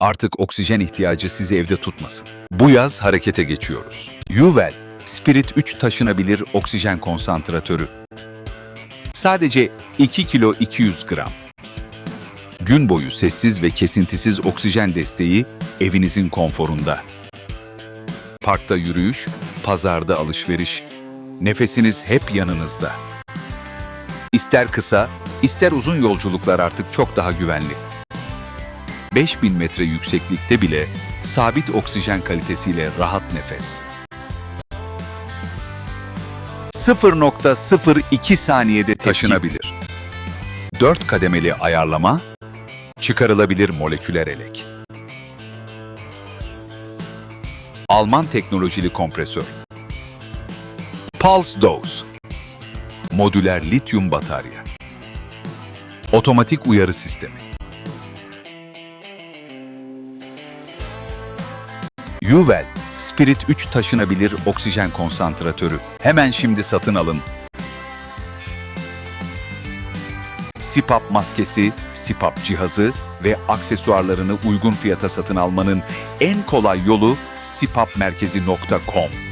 Artık oksijen ihtiyacı sizi evde tutmasın. Bu yaz harekete geçiyoruz. Yuvel, Spirit 3 taşınabilir oksijen konsantratörü. Sadece 2 kilo 200 gram. Gün boyu sessiz ve kesintisiz oksijen desteği evinizin konforunda. Parkta yürüyüş, pazarda alışveriş. Nefesiniz hep yanınızda. İster kısa, ister uzun yolculuklar artık çok daha güvenli. 5000 metre yükseklikte bile sabit oksijen kalitesiyle rahat nefes. 0.02 saniyede taşınabilir. 4 kademeli ayarlama, çıkarılabilir moleküler elek. Alman teknolojili kompresör. Pulse Dose. Modüler lityum batarya. Otomatik uyarı sistemi. Yuvel, Spirit 3 taşınabilir oksijen konsantratörü. Hemen şimdi satın alın. SIPAP maskesi, SIPAP cihazı ve aksesuarlarını uygun fiyata satın almanın en kolay yolu sipapmerkezi.com.